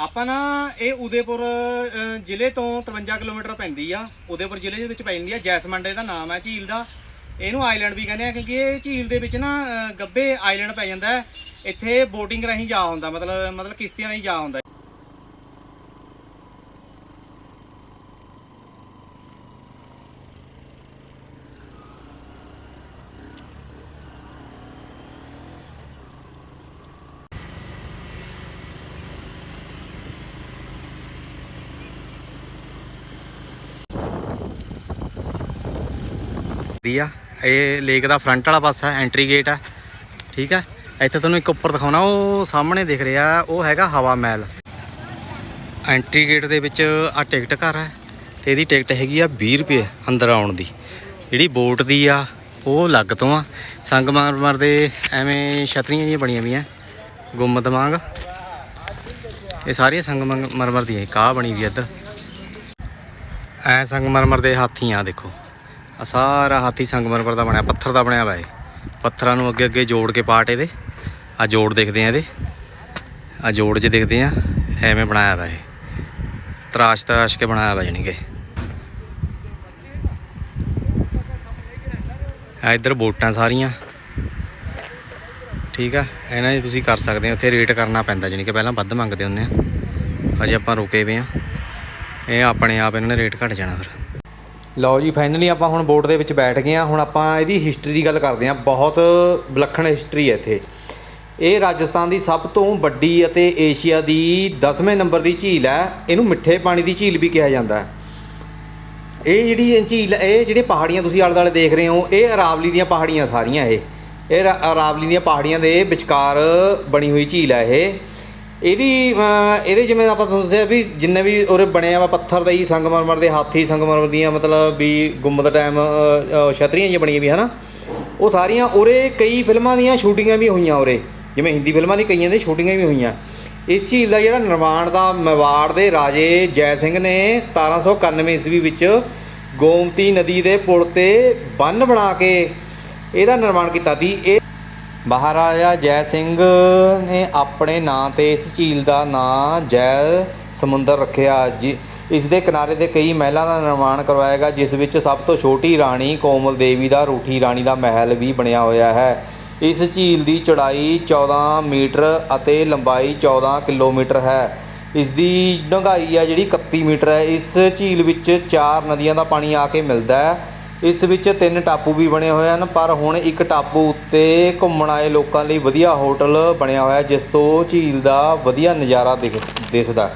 ਆਪਾਂ ਨਾ ਇਹ ਉਦੇਪੁਰ ਅ, ਜ਼ਿਲ੍ਹੇ ਤੋਂ 53 ਕਿਲੋਮੀਟਰ ਪੈਂਦੀ ਆ। ਉਦੇਪੁਰ ਜ਼ਿਲ੍ਹੇ ਦੇ ਵਿੱਚ ਪੈਂਦੀ ਆ। ਜੈਸਮੰਡ ਇਹਦਾ ਨਾਮ ਹੈ ਝੀਲ ਦਾ। ਇਹਨੂੰ ਆਈਲੈਂਡ ਵੀ ਕਹਿੰਦੇ ਆ ਕਿਉਂਕਿ ਇਹ ਝੀਲ ਦੇ ਵਿੱਚ ਨਾ ਅ, ਗੱਬੇ ਆਈਲੈਂਡ ਪੈ ਜਾਂਦਾ ਹੈ। ਇੱਥੇ ਬੋਟਿੰਗ ਰਾਹੀਂ ਜਾ ਹੁੰਦਾ ਮਤਲਬ ਮਤਲਬ ਕਿਸ਼ਤੀਆਂ ਰਾਹੀਂ ਜਾ ਹੁੰਦਾ ਦੀ ਆ। ਇਹ ਲੇਕ ਦਾ ਫਰੰਟ ਵਾਲਾ ਪਾਸਾ ਐਂਟਰੀ ਗੇਟ ਆ। ਠੀਕ ਆ? ਇੱਥੇ ਤੁਹਾਨੂੰ ਇੱਕ ਉੱਪਰ ਦਿਖਾਉਣਾ, ਉਹ ਸਾਹਮਣੇ ਦਿਖ ਰਿਹਾ, ਉਹ ਹੈਗਾ ਹਵਾ ਮਹਿਲ। ਐਂਟਰੀ ਗੇਟ ਦੇ ਵਿੱਚ ਆ ਟਿਕਟ ਘਰ ਹੈ ਤੇ ਇਹਦੀ ਟਿਕਟ ਹੈਗੀ ਆ 20 ਰੁਪਏ ਅੰਦਰ ਆਉਣ ਦੀ। ਜਿਹੜੀ ਬੋਟ ਦੀ ਆ, ਉਹ ਅਲੱਗ ਤੋਂ ਆ। ਸੰਗਮਰਮਰ ਦੇ ਐਵੇਂ ਛਤਰੀਆਂ ਜਿਹੀਆਂ ਬਣੀਆਂ ਵੀਆਂ ਗੁੰਮਤ ਵਾਂਗ ਇਹ ਸਾਰੀਆਂ ਸੰਗਮਰਮਰ ਦੀਆਂ ਕਾਹ ਬਣੀ ਵੀ ਇੱਧਰ। ਐ ਸੰਗਮਰਮਰ ਦੇ ਹਾਥੀ ਆ ਦੇਖੋ। ਆ ਸਾਰਾ ਹਾਥੀ ਸੰਗਮਰਮਰ ਦਾ ਬਣਿਆ, ਪੱਥਰ ਦਾ ਬਣਿਆ ਵਾ ਇਹ। ਪੱਥਰਾਂ ਨੂੰ ਅੱਗੇ ਅੱਗੇ ਜੋੜ ਕੇ ਪਾਟ ਇਹਦੇ। ਆ ਜੋੜ ਦੇਖਦੇ ਆ ਇਹਦੇ। ਆ ਜੋੜ ਜੇ ਦੇਖਦੇ ਆ, ਐਵੇਂ ਬਣਾਇਆ ਵਾ ਇਹ। ਤਰਾਸ਼ ਤਰਾਸ਼ ਕੇ ਬਣਾਇਆ ਵਾ ਜਾਣੀ ਕਿ। ਆ ਇੱਧਰ ਬੋਟਾਂ ਸਾਰੀਆਂ। ਠੀਕ ਆ, ਇਹਨਾਂ 'ਚ ਤੁਸੀਂ ਕਰ ਸਕਦੇ ਹੋ ਇੱਥੇ ਰੇਟ ਕਰਨਾ ਪੈਂਦਾ ਜਾਣੀ ਕਿ ਪਹਿਲਾਂ ਵੱਧ ਮੰਗਦੇ ਹੁੰਦੇ ਆ। ਅਜੇ ਆਪਾਂ ਰੁਕੇ ਵੇ ਆ। ਇਹ ਆਪਣੇ ਆਪ ਇਹਨਾਂ ਨੇ ਰੇਟ ਘਟ ਜਾਣਾ ਫਿਰ। ਲਓ ਜੀ ਫਾਈਨਲੀ ਆਪਾਂ ਹੁਣ ਬੋਟ ਦੇ ਵਿੱਚ ਬੈਠ ਗਏ ਆ ਹੁਣ ਆਪਾਂ ਇਹਦੀ ਹਿਸਟਰੀ ਦੀ ਗੱਲ ਕਰਦੇ ਆ ਬਹੁਤ ਵਿਲੱਖਣ ਹਿਸਟਰੀ ਹੈ ਇੱਥੇ। ਇਹ ਰਾਜਸਥਾਨ ਦੀ ਸਭ ਤੋਂ ਵੱਡੀ ਅਤੇ ਏਸ਼ੀਆ ਦੀ 10ਵੇਂ ਨੰਬਰ ਦੀ ਝੀਲ ਹੈ। ਇਹਨੂੰ ਮਿੱਠੇ ਪਾਣੀ ਦੀ ਝੀਲ ਵੀ ਕਿਹਾ ਜਾਂਦਾ ਹੈ। ਇਹ ਜਿਹੜੀ ਝੀਲ, ਇਹ ਜਿਹੜੇ ਪਹਾੜੀਆਂ ਤੁਸੀਂ ਆਲੇ ਦੁਆਲੇ ਦੇਖ ਰਹੇ ਹੋ, ਇਹ ਅਰਾਵਲੀ ਦੀਆਂ ਪਹਾੜੀਆਂ ਸਾਰੀਆਂ ਇਹ। ਇਹ ਰਾ- ਅਰਾਵਲੀ ਦੀਆਂ ਪਹਾੜੀਆਂ ਦੇ ਵਿਚਕਾਰ ਬਣੀ ਹੋਈ ਝੀਲ ਹੈ ਇਹ। ਇਹਦੀ ਇਹਦੇ ਜਿਵੇਂ ਆਪਾਂ ਤੁਹਾਨੂੰ ਦੱਸਿਆ ਵੀ ਜਿੰਨੇ ਵੀ ਉਰੇ ਬਣਿਆ ਵਾ ਪੱਥਰ ਦਾ ਹੀ ਸੰਗਮਰਮਰ ਦੇ ਹਾਥੀ ਸੰਗਮਰਮਰ ਦੀਆਂ ਮਤਲਬ ਵੀ ਗੁੰਮਦ ਟਾਈਮ ਛਤਰੀਆਂ ਜਿਹੀਆਂ ਬਣੀਆਂ ਵੀ, ਹਨਾ? ਉਹ ਸਾਰੀਆਂ ਉਰੇ ਕਈ ਫਿਲਮਾਂ ਦੀਆਂ ਸ਼ੂਟਿੰਗਾਂ ਵੀ ਹੋਈਆਂ ਉਰੇ। ਜਿਵੇਂ ਹਿੰਦੀ ਫਿਲਮਾਂ ਦੀ ਕਈਆਂ ਦੀ ਸ਼ੂਟਿੰਗਾਂ ਵੀ ਹੋਈਆਂ। ਇਸ ਚੀਜ਼ ਦਾ ਜਿਹੜਾ ਨਿਰਮਾਣ ਦਾ ਮੇਵਾੜ ਦੇ ਰਾਜੇ ਜੈ ਸਿੰਘ ਨੇ 1791 ਈਸਵੀ ਵਿੱਚ ਗੋਮਤੀ ਨਦੀ ਦੇ ਪੁਲ ਤੇ ਬੰਨ ਬਣਾ ਕੇ ਇਹਦਾ ਨਿਰਮਾਣ ਕੀਤਾ ਸੀ। ਇਹ ਮਹਾਰਾਜਾ ਜੈ ਸਿੰਘ ਨੇ ਆਪਣੇ ਨਾਂ ਤੇ ਇਸ ਝੀਲ ਦਾ ਨਾਂ ਜੈ ਸਮੁੰਦਰ ਰੱਖਿਆ। ਜਿ, ਇਸ ਦੇ ਕਿਨਾਰੇ ਤੇ ਕਈ ਮਹਿਲਾਂ ਦਾ ਨਿਰਮਾਣ ਕਰਵਾਇਆ ਗਿਆ ਜਿਸ ਵਿੱਚ ਸਭ ਤੋਂ ਛੋਟੀ ਰਾਣੀ ਕੋਮਲ ਦੇਵੀ ਦਾ, ਰੂਠੀ ਰਾਣੀ ਦਾ ਮਹਿਲ ਵੀ ਬਣਿਆ ਹੋਇਆ ਹੈ। ਇਸ ਝੀਲ ਦੀ ਚੌੜਾਈ 14 ਮੀਟਰ ਅਤੇ ਲੰਬਾਈ 14 ਕਿਲੋਮੀਟਰ ਹੈ। ਇਸ ਦੀ ਡੂੰਘਾਈ ਆ ਜਿਹੜੀ 31 ਮੀਟਰ ਹੈ। ਇਸ ਝੀਲ ਵਿੱਚ ਚਾਰ ਨਦੀਆਂ ਦਾ ਪਾਣੀ ਆ ਕੇ ਮਿਲਦਾ ਹੈ। ਇਸ ਵਿੱਚ ਤਿੰਨ ਟਾਪੂ ਵੀ ਬਣੇ ਹੋਏ ਹਨ, ਪਰ ਹੁਣ ਇੱਕ ਟਾਪੂ ਉੱਤੇ ਘੁੰਮਣ ਆਏ ਲੋਕਾਂ ਲਈ ਵਧੀਆ ਹੋਟਲ ਬਣਿਆ ਹੋਇਆ ਜਿਸ ਤੋਂ ਝੀਲ ਦਾ ਵਧੀਆ ਨਜ਼ਾਰਾ ਦਿਖ, ਦਿਸਦਾ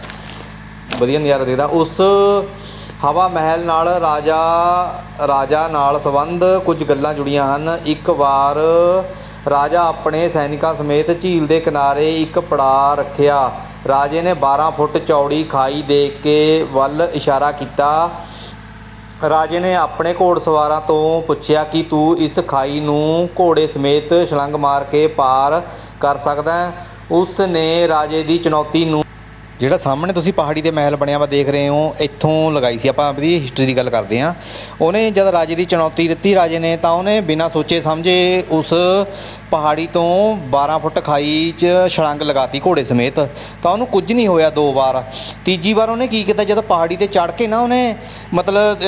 ਵਧੀਆ ਨਜ਼ਾਰਾ ਦਿਖਦਾ ਉਸ ਹਵਾ ਮਹਿਲ ਨਾਲ ਰਾਜਾ ਰਾਜਾ ਨਾਲ ਸੰਬੰਧ ਕੁਝ ਗੱਲਾਂ ਜੁੜੀਆਂ ਹਨ। ਇੱਕ ਵਾਰ ਰਾਜਾ ਆਪਣੇ ਸੈਨਿਕਾਂ ਸਮੇਤ ਝੀਲ ਦੇ ਕਿਨਾਰੇ ਇੱਕ ਪੜਾਅ ਰੱਖਿਆ। ਰਾਜੇ ਨੇ 12 ਫੁੱਟ ਚੌੜੀ ਖਾਈ ਦੇ ਕੇ ਵੱਲ ਇਸ਼ਾਰਾ ਕੀਤਾ। ਰਾਜੇ ਨੇ ਆਪਣੇ ਘੋੜਸਵਾਰਾਂ ਤੋਂ ਪੁੱਛਿਆ ਕਿ ਤੂੰ ਇਸ ਖਾਈ ਨੂੰ ਘੋੜੇ ਸਮੇਤ ਛਲੰਗ ਮਾਰ ਕੇ ਪਾਰ ਕਰ ਸਕਦਾ ਹੈ। ਉਸ ਨੇ ਰਾਜੇ ਦੀ ਚੁਣੌਤੀ ਨੂੰ ਜਿਹੜਾ ਸਾਹਮਣੇ ਤੁਸੀਂ ਪਹਾੜੀ ਤੇ ਮਹਿਲ ਬਣਿਆ ਵਾ ਦੇਖ ਰਹੇ ਹੋ, ਇੱਥੋਂ ਲਗਾਈ ਸੀ। ਆਪਾਂ ਇਹਦੀ ਹਿਸਟਰੀ ਦੀ ਗੱਲ ਕਰਦੇ ਹਾਂ। ਉਹਨੇ ਜਦ ਰਾਜੇ ਦੀ ਚੁਣੌਤੀ ਦਿੱਤੀ ਰਾਜੇ ਨੇ, ਤਾਂ ਉਹਨੇ ਬਿਨਾਂ ਸੋਚੇ ਸਮਝੇ ਉਸ ਪਹਾੜੀ ਤੋਂ 12 ਫੁੱਟ ਖਾਈ 'ਚ ਛੜੰਗ ਲਗਾਤੀ ਘੋੜੇ ਸਮੇਤ। ਤਾਂ ਉਹਨੂੰ ਕੁਝ ਨਹੀਂ ਹੋਇਆ ਦੋ ਵਾਰ। ਤੀਜੀ ਵਾਰ ਉਹਨੇ ਕੀ ਕੀਤਾ? ਜਦੋਂ ਪਹਾੜੀ ਤੇ ਚੜ ਕੇ ਨਾ ਉਹਨੇ ਮਤਲਬ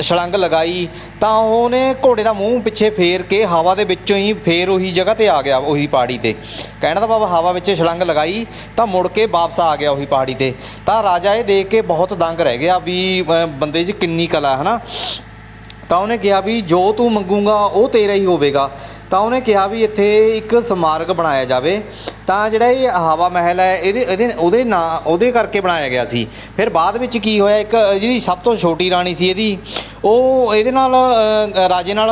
ਛੜੰਗ ਲਗਾਈ, ਤਾਂ ਉਹਨੇ ਘੋੜੇ ਦਾ ਮੂੰਹ ਪਿੱਛੇ ਫੇਰ ਕੇ ਹਵਾ ਦੇ ਵਿੱਚੋਂ ਹੀ ਫੇਰ ਉਹੀ ਜਗ੍ਹਾ ਤੇ ਆ ਗਿਆ, ਉਹੀ ਪਹਾੜੀ ਤੇ। ਕਹਿਣ ਦਾ ਬਾਬਾ ਹਵਾ ਵਿੱਚ ਛਲਾਂਗ ਲਗਾਈ, ਤਾਂ ਮੁੜ ਕੇ ਵਾਪਸ ਆ ਗਿਆ ਉਹੀ ਪਹਾੜੀ ਤੇ। ਤਾਂ ਰਾਜਾ ਇਹ ਦੇਖ ਕੇ ਬਹੁਤ ਦੰਗ ਰਹਿ ਗਿਆ ਵੀ ਬੰਦੇ 'ਚ ਕਿੰਨੀ ਕਲਾ ਹੈ ਨਾ ਤਾਂ ਉਹਨੇ ਕਿਹਾ ਵੀ, ਜੋ ਤੂੰ ਮੰਗੂਗਾ, ਉਹ ਤੇਰਾ ਹੀ ਹੋਵੇਗਾ। ਤਾਂ ਉਹਨੇ ਕਿਹਾ ਵੀ ਇੱਥੇ ਇੱਕ ਸਮਾਰਕ ਬਣਾਇਆ ਜਾਵੇ। ਤਾਂ ਜਿਹੜਾ ਇਹ ਹਵਾ ਮਹਿਲ ਹੈ, ਇਹਦੇ ਇਹਦੇ, ਉਹਦੇ ਨਾਂ, ਉਹਦੇ ਕਰਕੇ ਬਣਾਇਆ ਗਿਆ ਸੀ। ਫਿਰ ਬਾਅਦ ਵਿੱਚ ਕੀ ਹੋਇਆ, ਇੱਕ ਜਿਹੜੀ ਸਭ ਤੋਂ ਛੋਟੀ ਰਾਣੀ ਸੀ ਇਹਦੀ, ਉਹ ਇਹਦੇ ਨਾਲ ਰਾਜੇ ਨਾਲ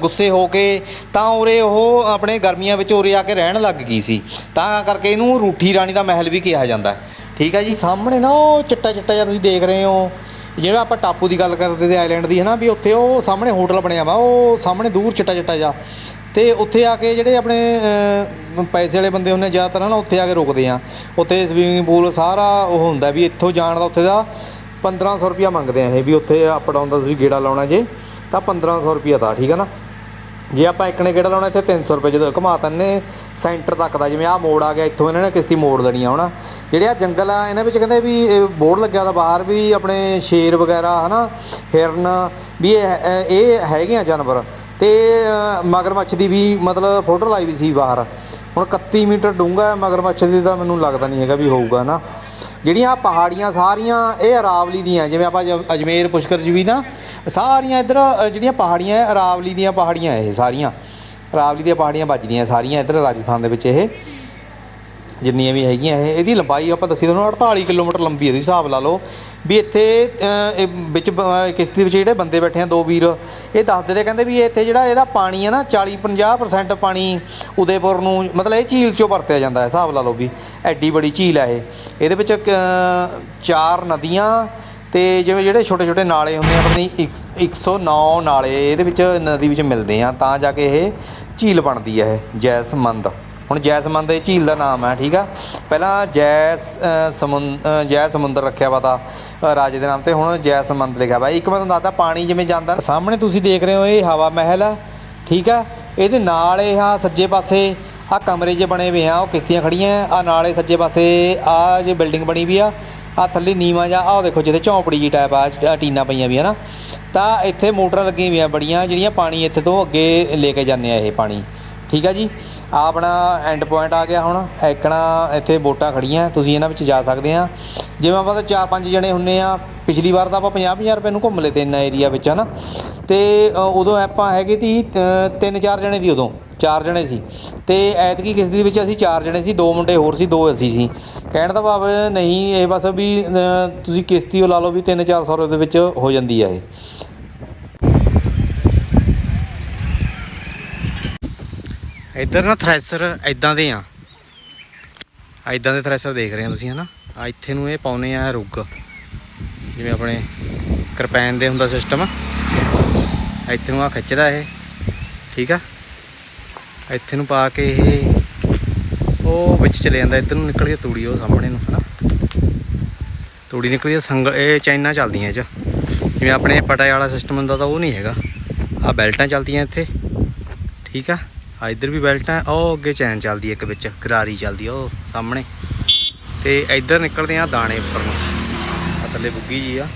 ਗੁੱਸੇ ਹੋ ਕੇ ਤਾਂ ਉਰੇ ਉਹ ਆਪਣੇ ਗਰਮੀਆਂ ਵਿੱਚ ਉਰੇ ਆ ਕੇ ਰਹਿਣ ਲੱਗ ਗਈ ਸੀ। ਤਾਂ ਕਰਕੇ ਇਹਨੂੰ ਰੂਠੀ ਰਾਣੀ ਦਾ ਮਹਿਲ ਵੀ ਕਿਹਾ ਜਾਂਦਾ ਠੀਕ ਹੈ ਜੀ? ਸਾਹਮਣੇ ਨਾ ਉਹ ਚਿੱਟਾ ਚਿੱਟਾ ਜਿਹਾ ਤੁਸੀਂ ਦੇਖ ਰਹੇ ਹੋ। ਜਿਹੜਾ ਆਪਾਂ ਟਾਪੂ ਦੀ ਗੱਲ ਕਰਦੇ ਤੇ ਆਈਲੈਂਡ ਦੀ ਹੈ ਨਾ, ਵੀ ਉੱਥੇ ਉਹ ਸਾਹਮਣੇ ਹੋਟਲ ਬਣਿਆ ਵਾ, ਉਹ ਸਾਹਮਣੇ ਦੂਰ ਚਿੱਟਾ ਚਿੱਟਾ ਜਿਹਾ। ਤੇ ਉੱਥੇ ਆ ਕੇ ਜਿਹੜੇ ਆਪਣੇ ਅਹ, ਪੈਸੇ ਵਾਲੇ ਬੰਦੇ ਹੁੰਦੇ ਆ ਜ਼ਿਆਦਾਤਰ ਨਾ ਉੱਥੇ ਆ ਕੇ ਰੁਕਦੇ ਆ। ਉੱਥੇ ਸਵੀਮਿੰਗ ਪੂਲ ਸਾਰਾ ਉਹ ਹੁੰਦਾ ਵੀ ਇੱਥੋਂ ਜਾਣ ਦਾ ਉੱਥੇ ਦਾ 1500 ਰੁਪਿਆ ਮੰਗਦੇ ਆ ਇਹ ਵੀ ਉੱਥੇ ਅਪ ਡਾਊਨ ਦਾ ਤੁਸੀਂ ਗੇੜਾ ਲਾਉਣਾ ਜੇ ਤਾਂ 1500 ਰੁਪਿਆ ਦਾ ਠੀਕ ਹੈ ਨਾ? ਜੇ ਆਪਾਂ ਇੱਕ ਨੇ ਕਿਹੜਾ ਲਾਉਣਾ ਇੱਥੇ 300 ਰੁਪਏ ਜਦੋਂ ਘੁਮਾ ਤੰਨੇ ਸੈਂਟਰ ਤੱਕ ਦਾ ਜਿਵੇਂ ਆਹ ਮੋੜ ਆ ਗਿਆ ਇੱਥੋਂ ਇਹਨਾਂ ਨੇ ਕਿਸ਼ਤੀ ਮੋੜ ਲੈਣੀ ਆ ਹੁਣ ਜਿਹੜੇ ਆ ਜੰਗਲ ਆ ਇਹਨਾਂ ਵਿੱਚ ਕਹਿੰਦੇ ਵੀ ਇਹ ਬੋਰਡ ਲੱਗਿਆ ਦਾ ਬਾਹਰ ਵੀ ਆਪਣੇ ਸ਼ੇਰ ਵਗੈਰਾ ਹਨਾ? ਹਿਰਨ ਵੀ ਇਹ ਇਹ ਹੈਗੇ ਆ ਜਾਨਵਰ। ਤੇ ਮਗਰਮੱਛ ਦੀ ਵੀ ਮਤਲਬ ਫੋਟੋ ਲਾਈ ਵੀ ਸੀ ਬਾਹਰ। ਹੁਣ 31 ਮੀਟਰ ਡੂੰਘਾ ਮਗਰਮੱਛ ਦੀ ਤਾਂ ਮੈਨੂੰ ਲੱਗਦਾ ਨਹੀਂ ਹੈਗਾ ਵੀ ਹੋਊਗਾ ਨਾ। ਜਿਹੜੀਆਂ ਪਹਾੜੀਆਂ ਸਾਰੀਆਂ ਇਹ ਅਰਾਵਲੀ ਦੀਆਂ, ਜਿਵੇਂ ਆਪਾਂ ਜ- ਅਜਮੇਰ, ਪੁਸ਼ਕਰ ਜੀ ਵੀ ਨਾ, ਸਾਰੀਆਂ ਇੱਧਰ ਜਿਹੜੀਆਂ ਪਹਾੜੀਆਂ ਅਰਾਵਲੀ ਦੀਆਂ ਪਹਾੜੀਆਂ ਇਹ ਸਾਰੀਆਂ। ਅਰਾਵਲੀ ਦੀਆਂ ਪਹਾੜੀਆਂ ਵੱਜਦੀਆਂ ਸਾਰੀਆਂ ਇੱਧਰ ਰਾਜਸਥਾਨ ਦੇ ਵਿੱਚ ਇਹ। ਜਿੰਨੀਆਂ ਵੀ ਹੈਗੀਆਂ, ਇਹ ਇਹਦੀ ਲੰਬਾਈ ਆਪਾਂ ਦੱਸੀ ਤੁਹਾਨੂੰ 48 ਕਿਲੋਮੀਟਰ ਲੰਬੀ ਹੈ ਇਹਦੀ ਹਿਸਾਬ ਲਾ ਲਓ। ਵੀ ਇੱਥੇ ਇਹ ਵਿੱਚ ਬ- ਕਿਸ਼ਤੀ ਵਿੱਚ ਜਿਹੜੇ ਬੰਦੇ ਬੈਠੇ ਆ, ਦੋ ਵੀਰ, ਇਹ ਦੱਸਦੇ ਤੇ ਕਹਿੰਦੇ ਵੀ ਇੱਥੇ ਜਿਹੜਾ ਇਹਦਾ ਪਾਣੀ ਹੈ ਨਾ 40 50% ਪਾਣੀ ਉਦੈਪੁਰ ਨੂੰ, ਮਤਲਬ ਇਹ ਝੀਲ ਚੋਂ ਵਰਤਿਆ ਜਾਂਦਾ ਹੈ, ਹਿਸਾਬ ਲਾ ਲਓ ਵੀ, ਐਡੀ ਬੜੀ ਝੀਲ ਹੈ ਇਹ। ਇਹਦੇ ਵਿੱਚ ਚਾਰ ਨਦੀਆਂ ਤੇ ਜਿਵੇਂ ਜਿਹੜੇ ਛੋਟੇ ਛੋਟੇ ਨਾਲੇ ਹੁੰਦੇ ਆ, ਪਤਾ ਨਹੀਂ, ਇੱਕ- 109 ਨਾਲੇ ਇਹਦੇ ਵਿੱਚ ਨਦੀ ਵਿੱਚ ਮਿਲਦੇ ਆ, ਤਾਂ ਜਾ ਕੇ ਇਹ ਝੀਲ ਬਣਦੀ ਹੈ, ਇਹ ਜੈਸਮੰਦ। ਹੁਣ ਜੈਸਮੰਦ ਇਹ ਝੀਲ ਦਾ ਨਾਮ ਹੈ ਠੀਕ ਆ? ਪਹਿਲਾਂ ਜੈਸ ਅ, ਸਮੁੰ ਜੈ ਸਮੁੰਦਰ ਰੱਖਿਆ ਵਾ ਤਾਂ ਰਾਜੇ ਦੇ ਨਾਮ ਤੇ ਹੁਣ ਜੈਸਮੰਦ ਲਿਖਿਆ ਵਾ। ਇੱਕ ਮੈਂ ਤੁਹਾਨੂੰ ਦੱਸਦਾ ਪਾਣੀ ਜਿਵੇਂ ਜਾਂਦਾ ਸਾਹਮਣੇ ਤੁਸੀਂ ਦੇਖ ਰਹੇ ਹੋ ਇਹ ਹਵਾ ਮਹਿਲ ਹੈ ਠੀਕ ਆ? ਇਹਦੇ ਨਾਲ ਇਹ ਆ ਸੱਜੇ ਪਾਸੇ ਆ ਕਮਰੇ ਜੇ ਬਣੇ ਹੋਏ ਆ ਉਹ ਕਿਸ਼ਤੀਆਂ ਖੜੀਆਂ ਆ ਨਾਲੇ ਸੱਜੇ ਪਾਸੇ ਆ ਜੇ ਬਿਲਡਿੰਗ ਬਣੀ ਵੀ ਆ ਆ ਥੱਲੇ ਨੀਵਾਂ ਜਾਂ ਆਹ ਦੇਖੋ ਜਿੱਥੇ ਝੌਂਪੜੀ ਜੀ ਟਾਈਪ ਆ ਆਹ ਟੀਨਾਂ ਪਈਆਂ ਵੀ ਨਾ ਤਾਂ ਇੱਥੇ ਮੋਟਰਾਂ ਲੱਗੀਆਂ ਹੋਈਆਂ ਬੜੀਆਂ ਜਿਹੜੀਆਂ ਪਾਣੀ ਇੱਥੇ ਤੋਂ ਅੱਗੇ ਲੈ ਕੇ ਜਾਂਦੇ ਆ ਇਹ ਪਾਣੀ ਠੀਕ ਆ ਜੀ? ਆਹ ਆਪਣਾ ਐਂਡ ਪੁਆਇੰਟ ਆ ਗਿਆ ਹੁਣ। ਐਕਣਾ ਇੱਥੇ ਬੋਟਾਂ ਖੜੀਆਂ ਤੁਸੀਂ ਇਹਨਾਂ ਵਿੱਚ ਜਾ ਸਕਦੇ ਆ। ਜਿਵੇਂ ਆਪਾਂ ਤਾਂ ਚਾਰ ਪੰਜ ਜਣੇ ਹੁੰਨੇ ਆ ਪਿਛਲੀ ਵਾਰ ਤਾਂ ਆਪਾਂ 50 ਰੁਪਏ ਨੂੰ ਘੁੰਮ ਲਏ ਤੇ ਇੰਨਾ ਏਰੀਆ ਵਿੱਚ ਹਨਾ? ਤੇ ਅ, ਉਦੋਂ ਆਪਾਂ ਹੈਗੇ ਤੀ ਅ, ਤਿੰਨ ਚਾਰ ਜਣੇ ਸੀ ਉਦੋਂ ਚਾਰ ਜਣੇ ਸੀ। ਤੇ ਐਤਕੀ ਕਿਸ ਦੇ ਵਿੱਚ ਅਸੀਂ ਚਾਰ ਜਣੇ ਸੀ ਦੋ ਮੁੰਡੇ ਹੋਰ ਸੀ ਦੋ ਅਸੀਂ ਸੀ। ਕਹਿਣ ਦਾ ਭਾਵ ਨਹੀਂ ਇਹ ਬਸ ਵੀ ਤੁਸੀਂ ਕਿਸ਼ਤੀ ਉਹ ਲਾ ਲਓ ਵੀ 3-400 ਰੁਪਏ ਦੇ ਵਿੱਚ ਹੋ ਜਾਂਦੀ ਆ ਇਹ। ਇੱਧਰ ਨਾ ਥ੍ਰੈਸ਼ਰ ਇਦਾਂ ਦੇ ਆ। ਇਦਾਂ ਦੇ ਥ੍ਰੈਸ਼ਰ ਦੇਖ ਰਹੇ ਹੋ ਤੁਸੀਂ, ਹਨਾ? ਆ ਇੱਥੇ ਨੂੰ ਇਹ ਪਾਉਨੇ ਆ ਰੁੱਗ। ਜਿਵੇਂ ਆਪਣੇ ਕਿਰਪੈਨ ਦੇ ਹੁੰਦਾ ਸਿਸਟਮ ਇੱਥੇ ਨੂੰ ਆ ਖਿੱਚਦਾ ਇਹ। ਠੀਕ ਆ? ਇੱਥੇ ਨੂੰ ਪਾ ਕੇ ਇਹ ਉਹ ਵਿੱਚ ਚਲੇ ਜਾਂਦਾ, ਇੱਧਰ ਨੂੰ ਨਿਕਲ ਕੇ ਤੂੜੀ ਉਹ ਸਾਹਮਣੇ ਨੂੰ, ਹਨਾ? ਤੂੜੀ ਨਿਕਲਦੀ ਆ, ਸੰਗਲ, ਇਹ ਚਾਈਨਾ ਚੱਲਦੀਆਂ ਇਹ ਚ। ਜਿਵੇਂ ਆਪਣੇ ਪਟਾਏ ਵਾਲਾ ਸਿਸਟਮ ਹੁੰਦਾ ਤਾਂ ਉਹ ਨਹੀਂ ਹੈਗਾ। ਆ ਬੈਲਟਾਂ ਚੱਲਦੀਆਂ ਇੱਥੇ। ਠੀਕ ਆ? ਆ, ਇੱਧਰ ਵੀ ਬੈਲਟ ਹੈ ਉਹ ਅੱਗੇ ਚੈਨ ਚੱਲਦੀ ਇੱਕ ਵਿੱਚ, ਗਰਾਰੀ ਚੱਲਦੀ ਆ ਉਹ ਸਾਹਮਣੇ। ਤੇ ਇੱਧਰ ਨਿਕਲਦੇ ਆ ਦਾਣੇ ਉੱਪਰ ਨੂੰ। ਆ ਥੱਲੇ ਬੁੱਗੀ ਜੀ ਆ।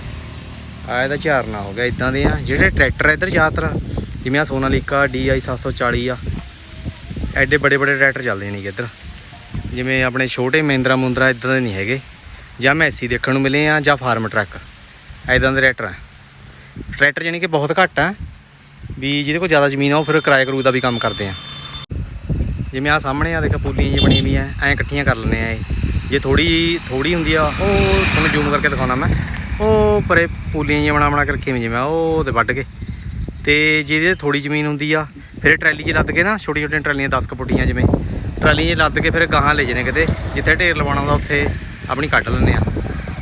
ਆ ਇਹਦਾ ਝਾਰਨਾ ਹੋ ਗਿਆ ਇਦਾਂ ਦੇ ਆ। ਜਿਹੜੇ ਟਰੈਕਟਰ ਇੱਧਰ ਜ਼ਿਆਦਾਤਰ, ਜਿਵੇਂ ਆ ਸੋਨਾਲੀਕਾ DI 740 ਆ, ਐਡੇ ਬੜੇ ਬੜੇ ਟਰੈਕਟਰ ਚੱਲਦੇ ਨੇ ਇੱਧਰ। ਜਿਵੇਂ ਆਪਣੇ ਛੋਟੇ ਮਹਿੰਦਰਾ ਮੁੰਦਰਾ ਇਦਾਂ ਦੇ ਨਹੀਂ ਹੈਗੇ। ਜਾਂ ਮੈਸੀ ਦੇਖਣ ਨੂੰ ਮਿਲੇ ਆ, ਜਾਂ ਫਾਰਮ ਟਰੱਕ। ਐਦਾਂ ਦੇ ਟਰੈਕਟਰ ਆ। ਟਰੈਕਟਰ ਜਾਨੀ ਕਿ ਬਹੁਤ ਘੱਟ ਆ। ਵੀ ਜਿਹਦੇ ਕੋਲ ਜ਼ਿਆਦਾ ਜ਼ਮੀਨ ਆ, ਉਹ ਫਿਰ ਕਿਰਾਏ ਕਰੂ ਦਾ ਵੀ ਕੰਮ ਕਰਦੇ ਆ। ਜਿਵੇਂ ਆ ਸਾਹਮਣੇ ਆ ਦੇਖੋ ਪੂਲੀਆਂ ਜਿਹੀਆਂ ਬਣੀਆਂ ਵੀਆਂ ਐਂ ਇਕੱਠੀਆਂ ਕਰ ਲੈਂਦੇ ਆ ਇਹ। ਜੇ ਥੋੜੀ ਥੋੜੀ ਹੁੰਦੀ ਆ ਉਹ ਤੁਹਾਨੂੰ ਜ਼ੂਮ ਕਰਕੇ ਦਿਖਾਉਣਾ ਮੈਂ। ਉਹ ਪਰੇ ਪੂਲੀਆਂ ਜਿਹੀਆਂ ਬਣਾ ਬਣਾ ਕੇ ਰੱਖੀਆਂ ਜਿਵੇਂ ਉਹ ਤੇ ਵੱਢ ਕੇ। ਤੇ ਜਿਹਦੇ ਥੋੜੀ ਜ਼ਮੀਨ ਹੁੰਦੀ ਆ ਫਿਰ ਇਹ ਟਰੈਲੀ 'ਚ ਲੱਦ ਕੇ ਨਾ ਛੋਟੀ ਛੋਟੀਆਂ ਟਰਾਲੀਆਂ 10 ਕੁ ਫੁੱਟੀਆਂ ਜਿਵੇਂ। ਟਰਾਲੀਆਂ 'ਚ ਲੱਦ ਕੇ ਫਿਰ ਗਾਹਾਂ ਲੈ ਜਾਣੇ ਕਿਤੇ ਜਿੱਥੇ ਢੇਰ ਲਵਾਉਣਾ ਹੁੰਦਾ ਉੱਥੇ ਆਪਣੀ ਕੱਢ ਲੈਂਦੇ ਆ।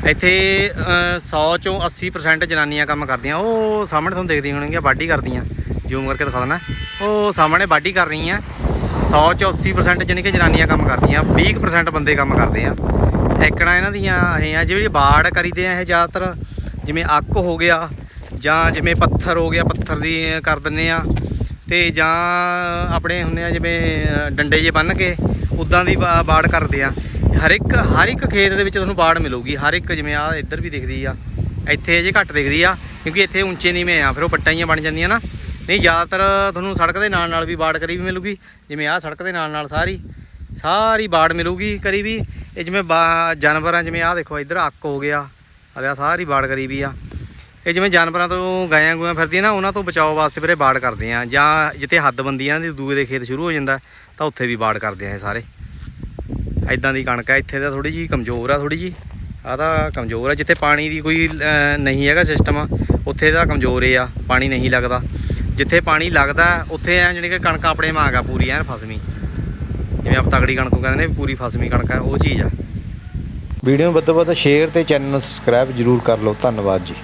ਇੱਥੇ ਅ, 100 ਚੋਂ 80% ਜਨਾਨੀਆਂ ਕੰਮ ਕਰਦੀਆਂ। ਉਹ ਸਾਹਮਣੇ ਤੁਹਾਨੂੰ ਦੇਖਦੀਆਂ ਹੋਣਗੀਆਂ ਵਾਢੀ ਕਰਦੀਆਂ। ਜ਼ੂਮ ਕਰਕੇ ਦਿਖਾ ਦੇਣਾ ਉਹ ਸਾਹਮਣੇ ਵਾਢੀ ਕਰ ਰਹੀਆਂ। 100 ਚੋਂ 80% ਜਾਣੀ ਕਿ ਜਨਾਨੀਆਂ ਕੰਮ ਕਰਦੀਆਂ 20% ਬੰਦੇ ਕੰਮ ਕਰਦੇ ਆ। ਐਕਣਾ ਇਹਨਾਂ ਦੀਆਂ ਇਹ ਆ, ਜਿਹੜੀ ਬਾੜ ਕਰੀਦੇ ਆ ਇਹ ਜ਼ਿਆਦਾਤਰ, ਜਿਵੇਂ ਅੱਕ ਹੋ ਗਿਆ, ਜਾਂ ਜਿਵੇਂ ਪੱਥਰ ਹੋ ਗਿਆ, ਪੱਥਰ ਦੀ ਕਰ ਦਿੰਨੇ ਆ। ਤੇ ਜਾਂ ਆਪਣੇ ਹੁੰਨੇ ਆ ਜਿਵੇਂ ਡੰਡੇ ਜੇ ਬੰਨ ਕੇ ਉਦਾਂ ਦੀ ਬਾ- ਬਾੜ ਕਰਦੇ ਆ। ਹਰ ਇੱਕ ਹਰ ਇੱਕ ਖੇਤ ਦੇ ਵਿੱਚ ਤੁਹਾਨੂੰ ਬਾੜ ਮਿਲੂਗੀ, ਹਰ ਇੱਕ ਜਿਵੇਂ ਆ ਇੱਧਰ ਵੀ ਦਿਖਦੀ ਆ, ਇੱਥੇ ਅਜੇ ਘੱਟ ਦਿਖਦੀ ਆ, ਕਿਉਂਕਿ ਇੱਥੇ ਉੱਚੇ ਨੀਵੇਂ ਆ, ਫਿਰ ਉਹ ਪੱਟਾਂ ਜਿਹੀਆਂ ਬਣ ਜਾਂਦੀਆਂ ਨਾ। ਨਹੀਂ, ਜ਼ਿਆਦਾਤਰ ਤੁਹਾਨੂੰ ਸੜਕ ਦੇ ਨਾਲ ਨਾਲ ਵੀ ਬਾੜ ਕਰੀ ਵੀ ਮਿਲੂਗੀ। ਜਿਵੇਂ ਆਹ ਸੜਕ ਦੇ ਨਾਲ ਨਾਲ ਸਾਰੀ ਸਾਰੀ ਬਾੜ ਮਿਲੂਗੀ ਕਰੀ ਵੀ। ਇਹ ਜਿਵੇਂ ਬਾ- ਜਾਨਵਰਾਂ ਜਿਵੇਂ ਆਹ ਦੇਖੋ, ਇੱਧਰ ਅੱਕ ਹੋ ਗਿਆ। ਆ ਸਾਰੀ ਬਾੜ ਕਰੀ ਵੀ ਆ। ਇਹ ਜਿਵੇਂ ਜਾਨਵਰਾਂ ਤੋਂ ਗਾਇਆਂ ਗੂਆਂ ਫਿਰਦੀਆਂ ਨਾ, ਉਹਨਾਂ ਤੋਂ ਬਚਾਓ ਵਾਸਤੇ ਫਿਰ ਇਹ ਬਾੜ ਕਰਦੇ ਆ। ਜਾਂ ਜਿੱਥੇ ਹੱਦਬੰਦੀ ਆ ਦੀ ਦੂਏ ਦੇ ਖੇਤ ਸ਼ੁਰੂ ਹੋ ਜਾਂਦਾ, ਤਾਂ ਉੱਥੇ ਵੀ ਬਾੜ ਕਰਦੇ ਆ ਇਹ ਸਾਰੇ। ਐਦਾਂ ਦੀ ਕਣਕ ਆ, ਇੱਥੇ ਤਾਂ ਥੋੜੀ ਜੀ ਕਮਜ਼ੋਰ ਆ ਥੋੜੀ ਜੀ ਆ ਤਾਂ ਕਮਜ਼ੋਰ ਆ, ਜਿੱਥੇ ਪਾਣੀ ਦੀ ਕੋਈ ਨਹੀਂ ਹੈਗਾ ਸਿਸਟਮ ਉੱਥੇ ਤਾਂ ਕਮਜ਼ੋਰ ਏ ਆ, ਪਾਣੀ ਨਹੀਂ ਲੱਗਦਾ। ਜਿੱਥੇ ਪਾਣੀ ਲੱਗਦਾ, ਉੱਥੇ ਐ ਜਾਣੀ ਕਿ ਕਣਕ ਆਪਣੇ ਵਾਂਗ ਆ, ਪੂਰੀ ਐਨ ਫਸਮੀ ਜਿਵੇਂ ਆਪ ਤਗੜੀ ਕਣਕ ਕਹਿੰਦੇ ਨੇ ਵੀ ਪੂਰੀ ਫਸਮੀ ਕਣਕ ਆ, ਉਹ ਚੀਜ਼ ਆ। ਵੀਡੀਓ ਨੂੰ ਵੱਧ ਤੋਂ ਵੱਧ ਸ਼ੇਅਰ ਤੇ ਚੈਨਲ ਨੂੰ ਸਬਸਕ੍ਰਾਈਬ ਜਰੂਰ ਕਰ ਲਓ। ਧੰਨਵਾਦ ਜੀ।